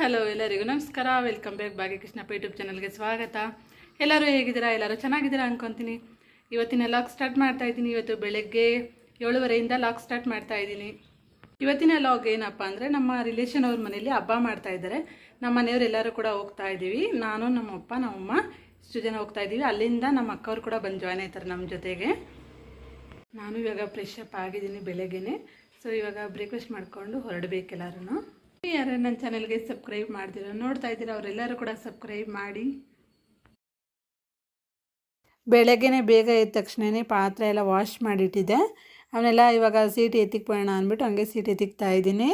Hello ಎಲ್ಲರಿಗೂ ನಮಸ್ಕಾರ. Welcome back ಭಾಗ್ಯಕೃಷ್ಣಪ್ಪ YouTube ಚಾನಲ್ಗೆ ಸ್ವಾಗತ. ಎಲ್ಲರೂ ಹೇಗಿದ್ದೀರಾ? ಎಲ್ಲರೂ ಚೆನ್ನಾಗಿದ್ದೀರಾ ಅನ್ಕೊತೀನಿ. ಇವತ್ತಿನ ಲಾಗ್ ಸ್ಟಾರ್ಟ್ ಮಾಡ್ತಾ ಇದ್ದೀನಿ. ಇವತ್ತು ಬೆಳಗ್ಗೆ ಏಳುವರೆಯಿಂದ ಲಾಗ್ ಸ್ಟಾರ್ಟ್ ಮಾಡ್ತಾ ಇದ್ದೀನಿ. ಇವತ್ತಿನ ಲಾಗ್ ಏನಪ್ಪ ಅಂದರೆ ನಮ್ಮ ರಿಲೇಷನ್ ಅವ್ರ ಮನೆಯಲ್ಲಿ ಹಬ್ಬ ಮಾಡ್ತಾ ಇದ್ದಾರೆ. ನಮ್ಮ ಮನೆಯವ್ರು ಎಲ್ಲರೂ ಕೂಡ ಹೋಗ್ತಾ ಇದ್ದೀವಿ. ನಾನು, ನಮ್ಮಪ್ಪ, ನಮ್ಮಮ್ಮ ಇಷ್ಟು ಜನ ಹೋಗ್ತಾ ಇದ್ದೀವಿ. ಅಲ್ಲಿಂದ ನಮ್ಮ ಅಕ್ಕವ್ರು ಕೂಡ ಬಂದು ಜಾಯ್ನ್ ಆಯ್ತಾರೆ ನಮ್ಮ ಜೊತೆಗೆ. ನಾನು ಇವಾಗ ಫ್ರೆಶ್ ಅಪ್ ಆಗಿದ್ದೀನಿ ಬೆಳಗ್ಗೆನೆ. ಸೊ ಇವಾಗ ಬ್ರೇಕ್ಫಾಸ್ಟ್ ಮಾಡಿಕೊಂಡು ಹೊರಡಬೇಕೆಲ್ಲರೂ ಯಾರು ನನ್ನ ಚಾನಲ್ಗೆ ಸಬ್ಸ್ಕ್ರೈಬ್ ಮಾಡ್ತೀರ ನೋಡ್ತಾ ಇದ್ದೀರಾ ಅವರೆಲ್ಲರೂ ಕೂಡ ಸಬ್ಸ್ಕ್ರೈಬ್ ಮಾಡಿ. ಬೆಳಗ್ಗೆನೆ ಬೇಗ ಎದ್ದ ತಕ್ಷಣವೇ ಪಾತ್ರೆ ಎಲ್ಲ ವಾಶ್ ಮಾಡಿಟ್ಟಿದ್ದೆ. ಅವನ್ನೆಲ್ಲ ಇವಾಗ ಸೀಟ್ ಎತ್ತಿಕ್ಬೋಣ ಅಂದ್ಬಿಟ್ಟು ಹಂಗೆ ಸೀಟ್ ಎತ್ತಿಕ್ತಾ ಇದ್ದೀನಿ.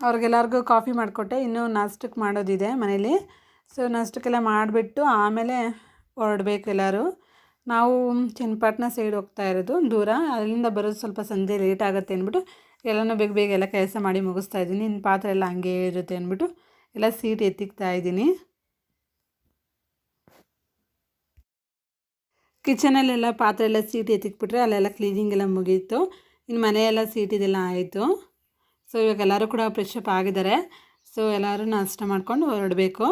ಅವ್ರಿಗೆಲ್ಲರಿಗೂ ಕಾಫಿ ಮಾಡಿಕೊಟ್ಟೆ, ಇನ್ನೂ ನಾಷ್ಟಕ್ಕೆ ಮಾಡೋದಿದೆ ಮನೇಲಿ. ಸೊ, ನಾಷ್ಟಕ್ಕೆಲ್ಲ ಮಾಡಿಬಿಟ್ಟು ಆಮೇಲೆ ಹೊರಡ್ಬೇಕು ಎಲ್ಲರೂ. ನಾವು ಚನ್ನಪಟ್ಟಣ ಸೈಡ್ ಹೋಗ್ತಾ ಇರೋದು, ದೂರ. ಅಲ್ಲಿಂದ ಬರೋದು ಸ್ವಲ್ಪ ಸಂಜೆ ಲೇಟ್ ಆಗುತ್ತೆ ಅಂದ್ಬಿಟ್ಟು ಎಲ್ಲನೂ ಬೇಗ ಬೇಗ ಎಲ್ಲ ಕೆಲಸ ಮಾಡಿ ಮುಗಿಸ್ತಾ ಇದ್ದೀನಿ. ಇನ್ನು ಪಾತ್ರೆ ಎಲ್ಲ ಹಂಗೆ ಇರುತ್ತೆ ಅಂದ್ಬಿಟ್ಟು ಎಲ್ಲ ಸೀಟ್ ಎತ್ತಿಕ್ತಾ ಇದ್ದೀನಿ. ಕಿಚನಲ್ಲೆಲ್ಲ ಪಾತ್ರೆ ಎಲ್ಲ ಸೀಟ್ ಎತ್ತಿಕ್ಬಿಟ್ರೆ ಅಲ್ಲೆಲ್ಲ ಕ್ಲೀನಿಂಗ್ ಎಲ್ಲ ಮುಗೀತು. ಇನ್ನು ಮನೆಯೆಲ್ಲ ಸೀಟಿದೆಲ್ಲ ಆಯಿತು. ಸೊ ಇವಾಗ ಎಲ್ಲರೂ ಕೂಡ ಫ್ರೆಶ್ ಅಪ್ ಆಗಿದ್ದಾರೆ. ಸೊ ಎಲ್ಲರೂ ನಾಷ್ಟ ಮಾಡ್ಕೊಂಡು ಹೊರಡಬೇಕು.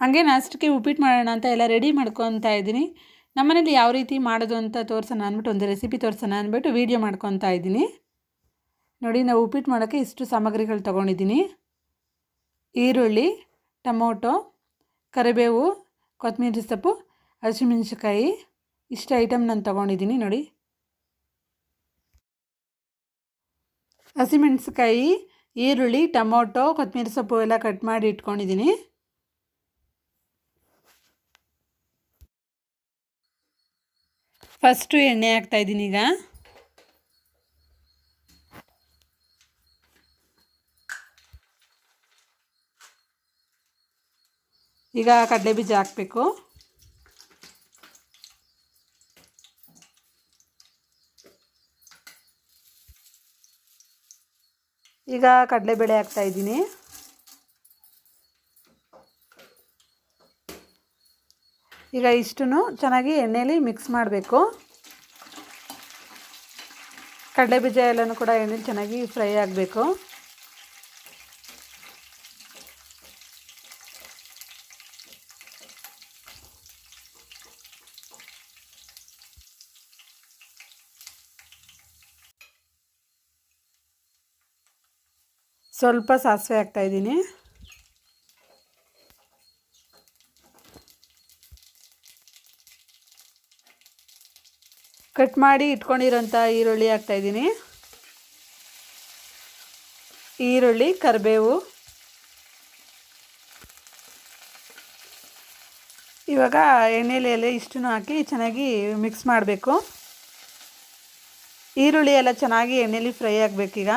ಹಾಗೆ ನಾಷ್ಟಕ್ಕೆ ಉಪ್ಪಿಟ್ಟು ಮಾಡೋಣ ಅಂತ ಎಲ್ಲ ರೆಡಿ ಮಾಡ್ಕೊತಾ ಇದ್ದೀನಿ. ನಮ್ಮನೇಲಿ ಯಾವ ರೀತಿ ಮಾಡೋದು ಅಂತ ತೋರಿಸೋಣ ಅಂದ್ಬಿಟ್ಟು ಒಂದು ರೆಸಿಪಿ ತೋರಿಸೋಣ ಅಂದ್ಬಿಟ್ಟು ವೀಡಿಯೋ ಮಾಡ್ಕೊತಾ ಇದ್ದೀನಿ. ನೋಡಿ, ನಾವು ಉಪ್ಪಿಟ್ಟು ಮಾಡೋಕ್ಕೆ ಇಷ್ಟು ಸಾಮಗ್ರಿಗಳು ತೊಗೊಂಡಿದ್ದೀನಿ. ಈರುಳ್ಳಿ, ಟೊಮೊಟೊ, ಕರಿಬೇವು, ಕೊತ್ತಂಬರಿ ಸೊಪ್ಪು ಹಸಿಮೆಣ್ಸಿಕಾಯಿ ಇಷ್ಟು ಐಟಮ್ ನಾನು ತೊಗೊಂಡಿದ್ದೀನಿ ನೋಡಿ. ಹಸಿಮೆಣ್ಸಿಕಾಯಿ ಈರುಳ್ಳಿ, ಟೊಮೊಟೊ, ಕೊತ್ತಂಬರಿ ಸೊಪ್ಪು ಎಲ್ಲ ಕಟ್ ಮಾಡಿ ಇಟ್ಕೊಂಡಿದ್ದೀನಿ. ಫಸ್ಟು ಎಣ್ಣೆ ಹಾಕ್ತಾಯಿದ್ದೀನಿ ಈಗ. ಈಗ ಕಡಲೆ ಬೀಜ ಹಾಕಬೇಕು. ಈಗ ಕಡಲೆಬೇಳೆ ಹಾಕ್ತಾಯಿದ್ದೀನಿ ಈಗ ಇಷ್ಟು ಚೆನ್ನಾಗಿ ಎಣ್ಣೆಯಲ್ಲಿ ಮಿಕ್ಸ್ ಮಾಡಬೇಕು. ಕಡಲೆ ಬೀಜ ಎಲ್ಲನೂ ಕೂಡ ಎಣ್ಣೆಲಿ ಚೆನ್ನಾಗಿ ಫ್ರೈ ಆಗಬೇಕು. ಸ್ವಲ್ಪ ಸಾಸಿವೆ ಹಾಕ್ತಾಯಿದ್ದೀನಿ ಕಟ್ ಮಾಡಿ ಇಟ್ಕೊಂಡಿರೋಂಥ ಈರುಳ್ಳಿ ಹಾಕ್ತಾಯಿದ್ದೀನಿ ಈರುಳ್ಳಿ, ಕರಿಬೇವು. ಇವಾಗ ಎಣ್ಣೆಲಿ ಎಲೆ ಇಷ್ಟನ್ನು ಹಾಕಿ ಚೆನ್ನಾಗಿ ಮಿಕ್ಸ್ ಮಾಡಬೇಕು. ಈರುಳ್ಳಿ ಎಲ್ಲ ಚೆನ್ನಾಗಿ ಎಣ್ಣೆಲಿ ಫ್ರೈ ಆಗಬೇಕೀಗ.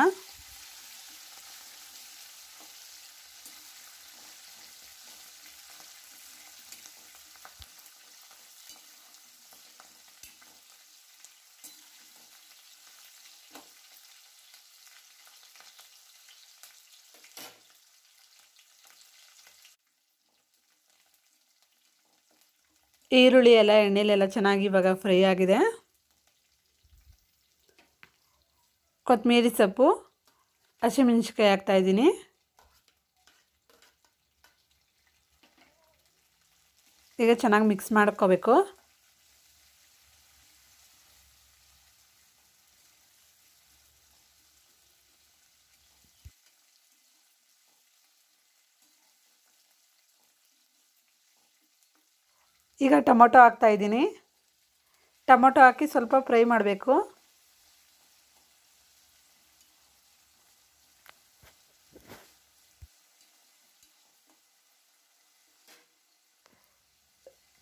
ಈರುಳ್ಳಿ ಎಲ್ಲ, ಎಣ್ಣೆಲೆಲ್ಲ ಚೆನ್ನಾಗಿ ಇವಾಗ ಫ್ರೈ ಆಗಿದೆ. ಕೊತ್ತಂಬರಿ ಸೊಪ್ಪು ಹಸಿಮೆಣ್ಸಿಕಾಯಿ ಹಾಕ್ತಾಯಿದ್ದೀನಿ ಈಗ ಚೆನ್ನಾಗಿ ಮಿಕ್ಸ್ ಮಾಡ್ಕೋಬೇಕು. ಈಗ ಟೊಮೊಟೊ ಹಾಕ್ತಾಯಿದ್ದೀನಿ ಟೊಮೊಟೊ ಹಾಕಿ ಸ್ವಲ್ಪ ಫ್ರೈ ಮಾಡಬೇಕು.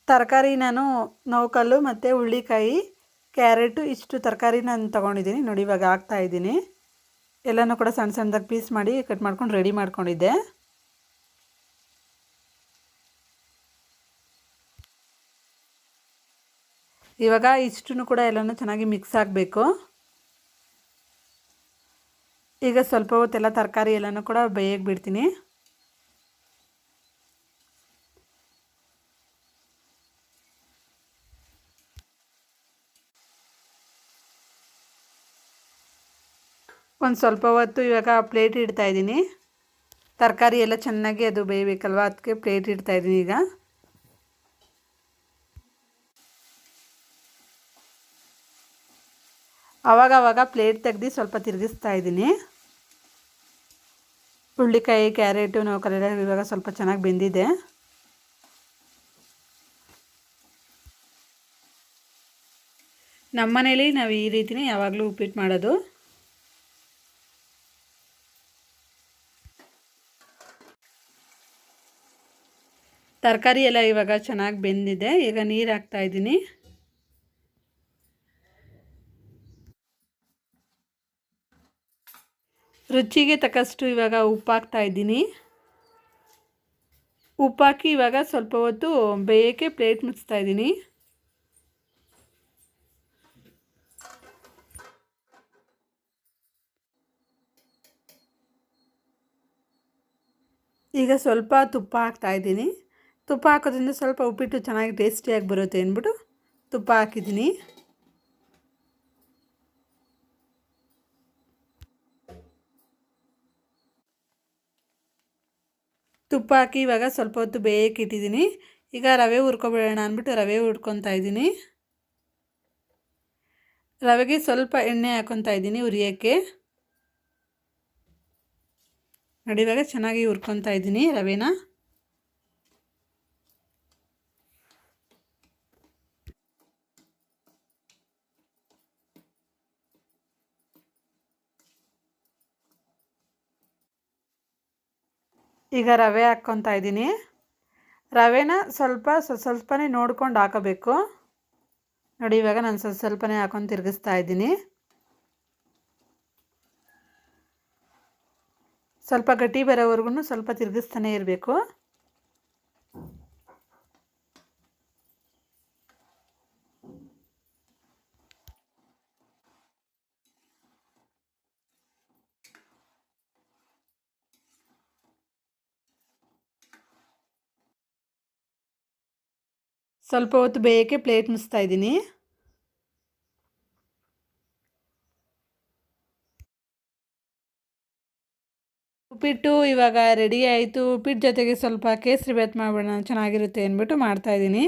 ತರಕಾರಿ ನಾನು ನೌಕಲ್ಲು ಮತ್ತು ಹುಳ್ಳಿಕಾಯಿ ಕ್ಯಾರೆಟು ಇಷ್ಟು ತರಕಾರಿ ನಾನು ತೊಗೊಂಡಿದ್ದೀನಿ. ನೋಡಿ ಇವಾಗ ಹಾಕ್ತಾಯಿದ್ದೀನಿ ಎಲ್ಲನೂ ಕೂಡ ಸಣ್ಣ ಸಣ್ಣದಾಗಿ ಪೀಸ್ ಮಾಡಿ ಕಟ್ ಮಾಡ್ಕೊಂಡು ರೆಡಿ ಮಾಡ್ಕೊಂಡಿದ್ದೆ. ಇವಾಗ ಇಷ್ಟನ್ನು ಕೂಡ ಎಲ್ಲನೂ ಚೆನ್ನಾಗಿ ಮಿಕ್ಸ್ ಆಗಬೇಕು. ಈಗ ಸ್ವಲ್ಪ ಹೊತ್ತೆಲ್ಲ ತರಕಾರಿ ಎಲ್ಲನೂ ಕೂಡ ಬೇಯಕ್ಕೆ ಬಿಡ್ತೀನಿ. ಒಂದು ಸ್ವಲ್ಪ ಹೊತ್ತು ಇವಾಗ ಪ್ಲೇಟ್ ಇಡ್ತಾಯಿದ್ದೀನಿ ತರಕಾರಿ ಎಲ್ಲ ಚೆನ್ನಾಗಿ ಅದು ಬೇಯಬೇಕಲ್ವ? ಅದಕ್ಕೆ ಪ್ಲೇಟ್ ಇಡ್ತಾಯಿದ್ದೀನಿ ಈಗ. ಆವಾಗ ಆವಾಗ ಪ್ಲೇಟ್ ತೆಗ್ದು ಸ್ವಲ್ಪ ತಿರುಗಿಸ್ತಾ ಇದ್ದೀನಿ. ಹುಳ್ಳಿಕಾಯಿ ಕ್ಯಾರೆಟು ಕಲೆ ಇವಾಗ ಸ್ವಲ್ಪ ಚೆನ್ನಾಗಿ ಬೆಂದಿದೆ. ನಮ್ಮ ಮನೇಲಿ ನಾವು ಈ ರೀತಿನೇ ಯಾವಾಗಲೂ ಉಪ್ಪಿಟ್ಟು ಮಾಡೋದು. ತರಕಾರಿ ಎಲ್ಲ ಇವಾಗ ಚೆನ್ನಾಗಿ ಬೆಂದಿದೆ. ಈಗ ನೀರು ಹಾಕ್ತಾಯಿದ್ದೀನಿ ರುಚಿಗೆ ತಕ್ಕಷ್ಟು ಇವಾಗ ಉಪ್ಪು ಹಾಕ್ತಾ ಇದ್ದೀನಿ. ಉಪ್ಪಾಕಿ ಇವಾಗ ಸ್ವಲ್ಪ ಹೊತ್ತು ಬೇಯೋಕ್ಕೆ ಪ್ಲೇಟ್ ಮುಚ್ತಾ ಇದ್ದೀನಿ. ಈಗ ಸ್ವಲ್ಪ ತುಪ್ಪ ಹಾಕ್ತಾ ಇದ್ದೀನಿ. ತುಪ್ಪ ಹಾಕೋದ್ರಿಂದ ಸ್ವಲ್ಪ ಉಪ್ಪಿಟ್ಟು ಚೆನ್ನಾಗಿ ಟೇಸ್ಟಿಯಾಗಿ ಬರುತ್ತೆ ಅಂದ್ಬಿಟ್ಟು ತುಪ್ಪ ಹಾಕಿದ್ದೀನಿ. ತುಪ್ಪ ಹಾಕಿ ಇವಾಗ ಸ್ವಲ್ಪ ಹೊತ್ತು ಬೇಯಕ್ಕೆ ಇಟ್ಟಿದ್ದೀನಿ. ಈಗ ರವೆ ಹುರ್ಕೊಬಿಡೋಣ ಅಂದ್ಬಿಟ್ಟು ರವೆ ಹುರ್ಕೊತಾ ಇದ್ದೀನಿ. ರವೆಗೆ ಸ್ವಲ್ಪ ಎಣ್ಣೆ ಹಾಕೊತಾ ಇದ್ದೀನಿ ಉರಿಯೋಕ್ಕೆ ನೋಡಿ ಇವಾಗ ಚೆನ್ನಾಗಿ ಹುರ್ಕೊತಾ ಇದ್ದೀನಿ ರವೆನ. ಈಗ ರವೆ ಹಾಕ್ಕೊತಾ ಇದ್ದೀನಿ. ರವೆನ ಸ್ವಲ್ಪ ಸ್ವಲ್ಪನೇ ನೋಡ್ಕೊಂಡು ಹಾಕೋಬೇಕು. ನೋಡಿ, ಇವಾಗ ನಾನು ಸ್ವಲ್ಪ ಸ್ವಲ್ಪನೇ ಹಾಕೊಂಡು ತಿರುಗಿಸ್ತಾ ಇದ್ದೀನಿ. ಸ್ವಲ್ಪ ಗಟ್ಟಿ ಬರೋವರೆಗೂ ಸ್ವಲ್ಪ ತಿರುಗಿಸ್ತಾನೆ ಇರಬೇಕು. ಸ್ವಲ್ಪ ಹೊತ್ತು ಬೇಯಕ್ಕೆ ಪ್ಲೇಟ್ ಮುಚ್ತಾ ಇದ್ದೀನಿ. ಉಪ್ಪಿಟ್ಟು ಇವಾಗ ರೆಡಿ ಆಯಿತು. ಉಪ್ಪಿಟ್ಟು ಜೊತೆಗೆ ಸ್ವಲ್ಪ ಕೇಸರಿ ಬೇತ್ ಮಾಡೋಣ ಚೆನ್ನಾಗಿರುತ್ತೆ ಅಂದ್ಬಿಟ್ಟು ಮಾಡ್ತಾಯಿದ್ದೀನಿ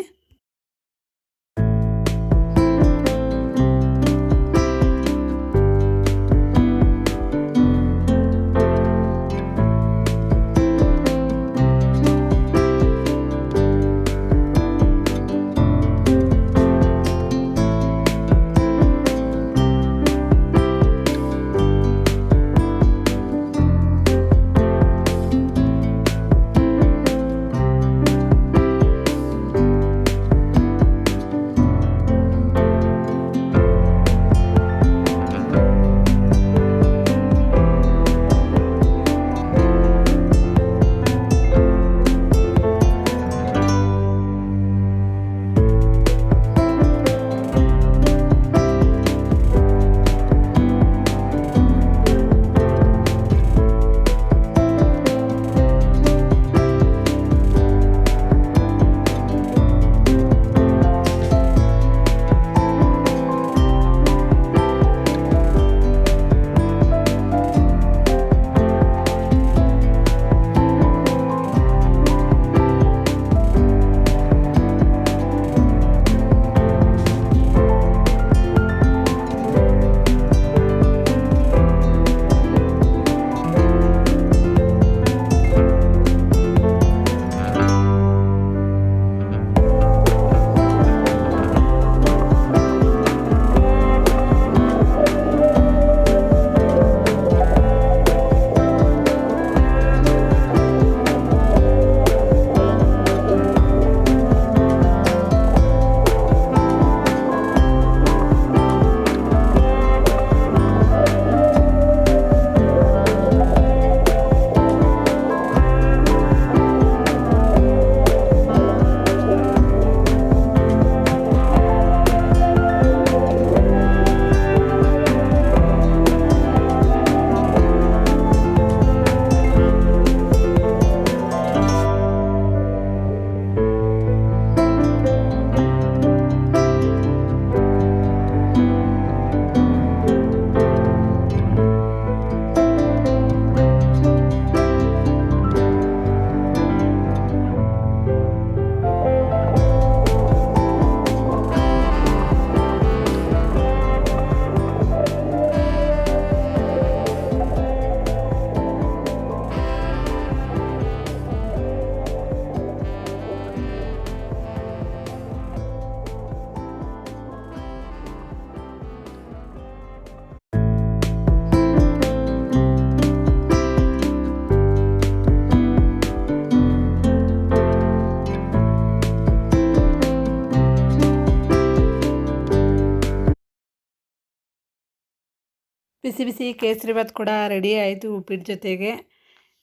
ಬಿಸಿ ಬಿಸಿ ಕೇಸರಿಬಾತ್ ಕೂಡ ರೆಡಿ ಆಯಿತು ಉಪ್ಪಿಟ್ಟು ಜೊತೆಗೆ.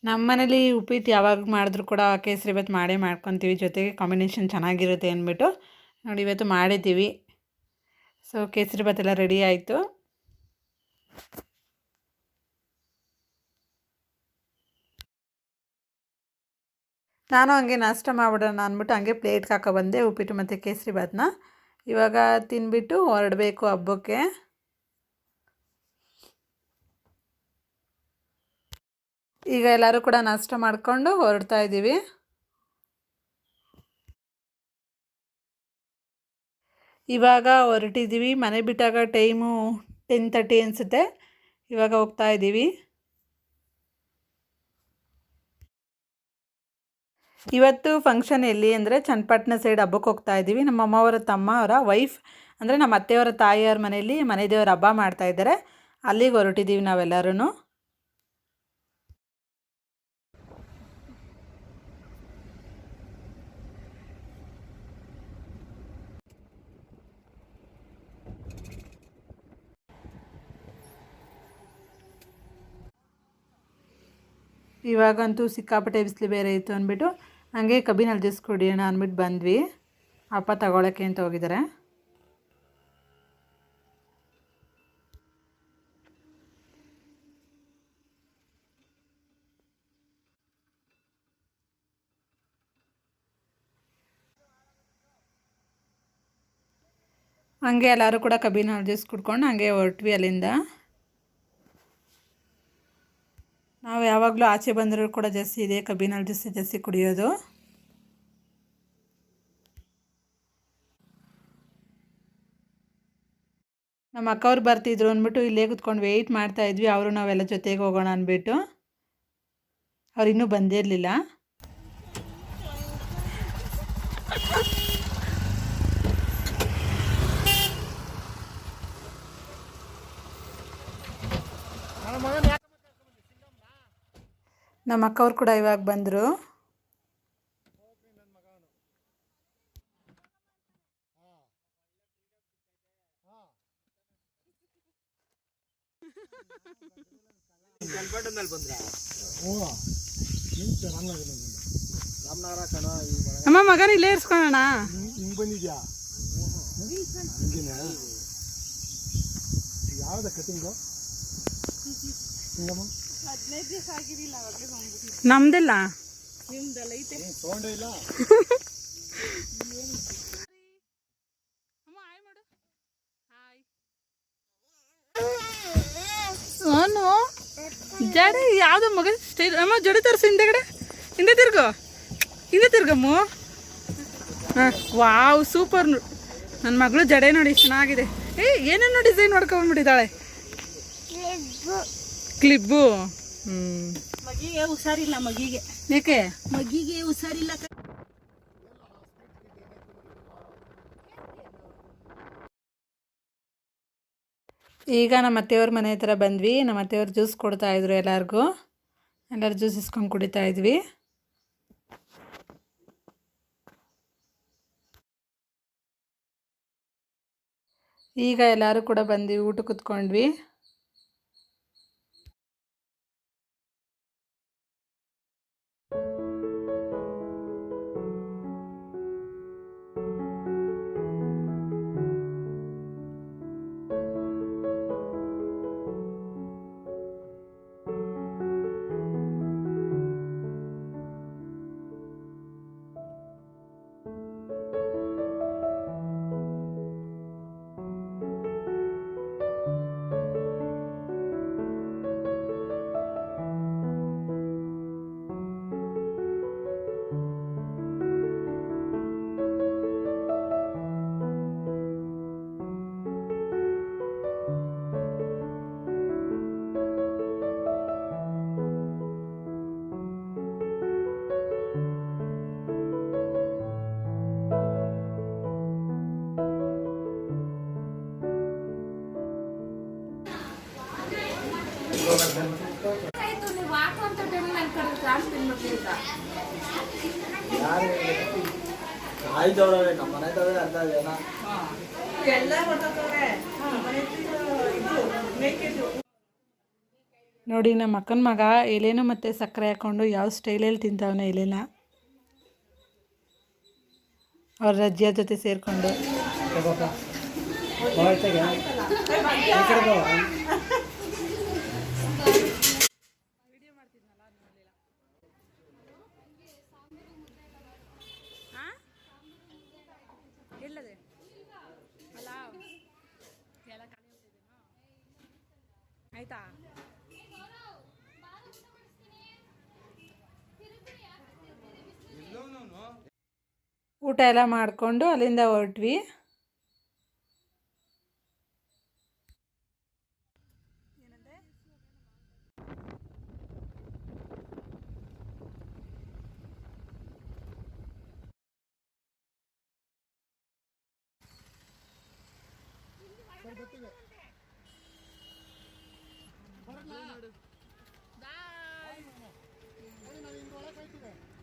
ನಮ್ಮ ಮನೇಲಿ ಉಪ್ಪಿಟ್ಟು ಯಾವಾಗ ಮಾಡಿದ್ರು ಕೂಡ ಕೇಸರಿಬಾತ್ ಮಾಡೇ ಮಾಡ್ಕೊತೀವಿ, ಜೊತೆಗೆ ಕಾಂಬಿನೇಷನ್ ಚೆನ್ನಾಗಿರುತ್ತೆ ಅಂದ್ಬಿಟ್ಟು ನೋಡಿ ಇವತ್ತು ಮಾಡಿದ್ದೀವಿ. ಸೊ ಕೇಸರಿಬಾತ್ ಎಲ್ಲ ರೆಡಿ ಆಯಿತು. ನಾನು ಹಂಗೆ ನಾಷ್ಟ ಮಾಡ್ಬಿಡೋಣ ಅಂದ್ಬಿಟ್ಟು ಹಂಗೆ ಪ್ಲೇಟ್ಗೆ ಹಾಕೋ ಬಂದೆ ಉಪ್ಪಿಟ್ಟು ಮತ್ತು ಕೇಸರಿಬಾತನ್ನ ಇವಾಗ ತಿನ್ಬಿಟ್ಟು ಹೊರಡಬೇಕು ಹಬ್ಬಕ್ಕೆ. ಈಗ ಎಲ್ಲರೂ ಕೂಡ ನಾಷ್ಟ ಮಾಡಿಕೊಂಡು ಹೊರಡ್ತಾ ಇದ್ದೀವಿ. ಇವಾಗ ಹೊರಟಿದ್ದೀವಿ. ಮನೆ ಬಿಟ್ಟಾಗ ಟೈಮು ಟೆನ್ ತರ್ಟಿ ಅನಿಸುತ್ತೆ. ಇವಾಗ ಹೋಗ್ತಾ ಇದ್ದೀವಿ. ಇವತ್ತು ಫಂಕ್ಷನ್ ಎಲ್ಲಿ ಅಂದರೆ ಚನ್ನಪಟ್ಟಣ ಸೈಡ್ ಹಬ್ಬಕ್ಕೆ ಹೋಗ್ತಾ ಇದ್ದೀವಿ. ನಮ್ಮ ಅಮ್ಮವರ ತಮ್ಮ ಅವರ ವೈಫ್ ಅಂದರೆ ನಮ್ಮ ಅತ್ತೆಯವರ, ತಾಯಿಯವ್ರ ಮನೆಯಲ್ಲಿ ಮನೆ ದೇವರ ಹಬ್ಬ ಮಾಡ್ತಾ ಇದ್ದಾರೆ. ಅಲ್ಲಿಗೆ ಹೊರಟಿದ್ದೀವಿ ನಾವೆಲ್ಲರೂ ಇವಾಗಂತೂ ಸಿಕ್ಕಾಪಟ್ಟೆ ಬಿಸಿಲು ಬೇರೆ ಇತ್ತು ಅಂದ್ಬಿಟ್ಟು ಹಂಗೆ ಕಬ್ಬಿನಲ್ಲಿ ಜ್ಯೂಸ್ ಕುಡಿಯೋಣ ಅಂದ್ಬಿಟ್ಟು ಬಂದ್ವಿ. ಅಪ್ಪ ತಗೊಳಕ್ಕೆ ಅಂತ ಹೋಗಿದ್ದಾರೆ. ಹಂಗೆ ಎಲ್ಲರೂ ಕೂಡ ಕಬ್ಬಿನ ಅಲ್ಜಿಸ್ ಕುಡ್ಕೊಂಡು ಹಂಗೆ ಹೊರಟ್ವಿ ಅಲ್ಲಿಂದ. ನಾವು ಯಾವಾಗಲೂ ಆಚೆ ಬಂದರೂ ಕೂಡ ಜಾಸ್ತಿ ಇದೆ, ಕಬ್ಬಿನಲ್ಲಿ ಜಾಸ್ತಿ ಜಾಸ್ತಿ ಕುಡಿಯೋದು. ನಮ್ಮ ಅಕ್ಕವ್ರು ಬರ್ತಿದ್ರು ಅಂದ್ಬಿಟ್ಟು ಇಲ್ಲೇ ಕುತ್ಕೊಂಡು ವೆಯ್ಟ್ ಮಾಡ್ತಾ ಇದ್ವಿ, ಅವರು ನಾವೆಲ್ಲ ಜೊತೆಗೆ ಹೋಗೋಣ ಅಂದ್ಬಿಟ್ಟು. ಅವ್ರು ಇನ್ನೂ ಬಂದಿರಲಿಲ್ಲ. ನಮ್ಮ ಅಕ್ಕವ್ರು ಕೂಡ ಇವಾಗ ಬಂದರು. ಅಮ್ಮ ಮಗನ ಇಲ್ಲೇ ಇರ್ಸ್ಕೊಳ್ಳೋಣ ಹಿಂಗ್ ಬಂದಿದ್ಯಾ ಯಾವ್ದ ಕಟಿಂಗು? ಹಿಂಗಮ್ಮ ನಮ್ದಿಲ್ಲ? ಇಲ್ಲ. ಅವನು ಜಡೆ ಯಾವ್ದು ಮಗ ಸ್ಟೇಜ್ ಅಮ್ಮ ಜಡೆ ತೋರಿಸು ಹಿಂದೆಗಡೆ. ಹಿಂದೆ ತಿರ್ಗು. ಹಿಂದೆ ತಿರ್ಗಮ್ಮ ಹಾಂ ವಾವ್ ಸೂಪರ್ ನನ್ನ ಮಗಳು ಜಡೆ ನೋಡಿ ಚೆನ್ನಾಗಿದೆ. ಏ ಏನೇನೋ ಡಿಸೈನ್ ಮಾಡ್ಕೊಂಡ್ಬಿಟ್ಟಿದ್ದಾಳೆ ಕ್ಲಿಬ್ಬು ಮಗಿಗೆ ಹುಷಾರಿಲ್ಲ ಮಗಿಗೆ. ಏಕೆ ಮಗಿಗೆ ಹುಷಾರಿಲ್ಲ ಈಗ ನಮ್ಮ ಅತ್ತೆಯವ್ರ ಮನೆ ಹತ್ರ ಬಂದ್ವಿ. ನಮ್ಮ ಅತ್ತೆಯವ್ರು ಜ್ಯೂಸ್ ಕೊಡ್ತಾ ಇದ್ರು ಎಲ್ಲರಿಗೂ. ಎಲ್ಲರೂ ಜ್ಯೂಸ್ ಇಸ್ಕೊಂಡು ಕುಡಿತಾ ಇದ್ವಿ. ಈಗ ಎಲ್ಲರೂ ಕೂಡ ಬಂದ್ವಿ ಊಟ ಕುತ್ಕೊಂಡ್ವಿ. ನಮ್ಮ ಅಕ್ಕನ ಮಗ ಎಲೆನೂ ಮತ್ತು ಸಕ್ಕರೆ ಹಾಕ್ಕೊಂಡು ಯಾವ ಸ್ಟೈಲಲ್ಲಿ ತಿಂತಾವನೆ ಎಲೆನ? ಅವ್ರ ರಜ್ಜಿಯ ಜೊತೆ ಸೇರಿಕೊಂಡು ಎಲ್ಲದೆ ಅಲ್ಲ ಎಲ್ಲ ಖಾಲಿ ಆಯ್ತಾ ಊಟ ಎಲ್ಲ ಮಾಡಿಕೊಂಡು ಅಲ್ಲಿಂದ ಹೊರಟ್ವಿ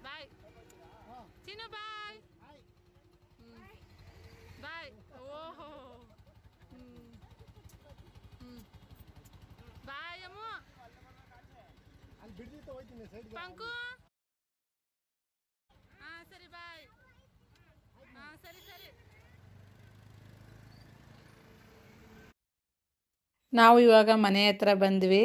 ಬಾಯ್ ಚಿನ್ನು ಬಾಯ್ ಬಾಯ್ ಓಹೋ ಬಾಯ್ ಅಮ್ಮ ಪಂಕು? ಹಾ, ಸರಿ ಬಾಯ್ ಹಾ, ಸರಿ ಸರಿ. ನಾವು ಇವಾಗ ಮನೆ ಹತ್ರ ಬಂದ್ವಿ.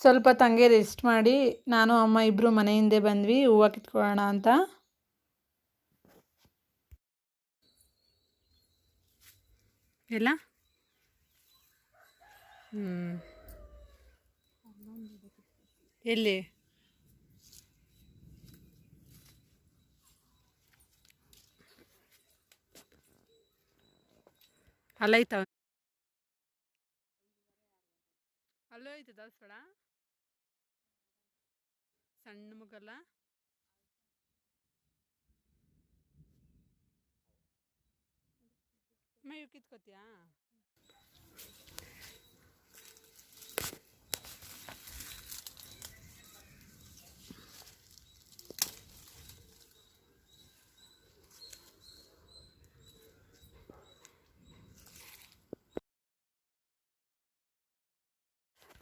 ಸ್ವಲ್ಪ ತಂಗೆ ರೆಸ್ಟ್ ಮಾಡಿ, ನಾನು, ಅಮ್ಮ ಇಬ್ಬರು ಮನೆ ಹಿಂದೆ ಬಂದ್ವಿ. ಹೂವು ಕಿತ್ಕೊಳ್ಳೋಣ ಅಂತ. ಎಲ್ಲ? ಹ್ಞೂ ಎಲ್ಲಿ? ಅಲ್ಲೈತಾವ ಅಲ್ಲೂ ಐತದ ದಾಸವಾಳ ಸಣ್ಣ ಮುಗಲ್ಲ? ಮೈ ಕಿತ್ಕೋತೀಯಾ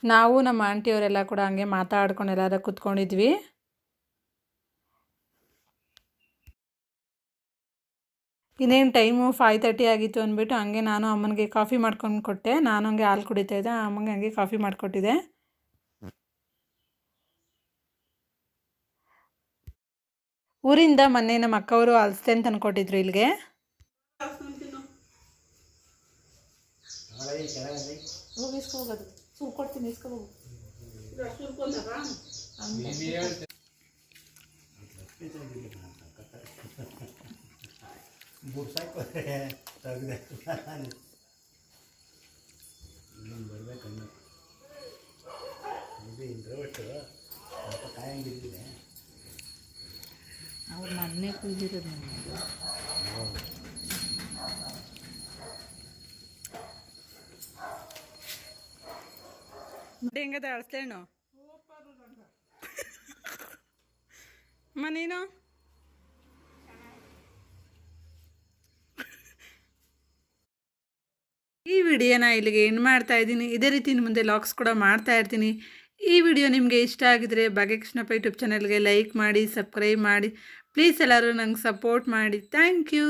ನಾವು ನಮ್ಮ ಆಂಟಿಯವರೆಲ್ಲ ಕೂಡ ಹಂಗೆ ಮಾತಾಡ್ಕೊಂಡು ಎಲ್ಲಾರ ಕೂತ್ಕೊಂಡಿದ್ವಿ. ಇನ್ನೇನು ಟೈಮು ಫೈವ್ ತರ್ಟಿ ಆಗಿತ್ತು ಅಂದ್ಬಿಟ್ಟು ಹಂಗೆ ನಾನು ಅಮ್ಮನಿಗೆ ಕಾಫಿ ಮಾಡ್ಕೊಂಡು ಕೊಟ್ಟೆ. ನಾನು ಹಂಗೆ ಹಾಲು ಕುಡಿತಾ ಇದ್ದೆ. ಅಮ್ಮಂಗೆ ಹಂಗೆ ಕಾಫಿ ಮಾಡಿಕೊಟ್ಟಿದ್ದೆ. ಊರಿಂದ ಮೊನ್ನೆ ನಮ್ಮ ಅಕ್ಕವರು ಅಲ್ಸ್ತೆ ಅಂತ ಅಂದ್ಕೊಟ್ಟಿದ್ರು ಇಲ್ಲಿಗೆ. ಹೋಗಿಸ್ಕೋಬೋದು ಸುಮ್ ಕೊಡ್ತೀನಿ ಇಸ್ಕೋಬೋದು ಬುಡ್ಸಾಕು ತೆಗ್ದೆ ಬರ್ಬೇಕನ್ನ ಇದು ಇಂಟ್ರವಟ್ಟು ಸ್ವಲ್ಪ ಕಾಯಂಗಿದ್ದಿದೆ ಅವ್ರು ಮೊನ್ನೆ ಕುಯ್ದಿರೋದು ನನಗೆ ಹೆಂಗದ ಅಳಿಸ್ತೇನು ಅಮ್ಮ ಈ ವಿಡಿಯೋನ ಇಲ್ಲಿಗೆ ಏನು ಮಾಡ್ತಾ ಇದ್ದೀನಿ. ಇದೇ ರೀತಿ ಇನ್ನು ಮುಂದೆ ಲಾಕ್ಸ್ ಕೂಡ ಮಾಡ್ತಾ ಇರ್ತೀನಿ. ಈ ವಿಡಿಯೋ ನಿಮಗೆ ಇಷ್ಟ ಆಗಿದರೆ ಭಾಗ್ಯಕೃಷ್ಣಪ್ಪ ಯೂಟ್ಯೂಬ್ ಚಾನಲ್ಗೆ ಲೈಕ್ ಮಾಡಿ ಸಬ್ಸ್ಕ್ರೈಬ್ ಮಾಡಿ. ಪ್ಲೀಸ್ ಎಲ್ಲರೂ ನಂಗೆ ಸಪೋರ್ಟ್ ಮಾಡಿ. Thank you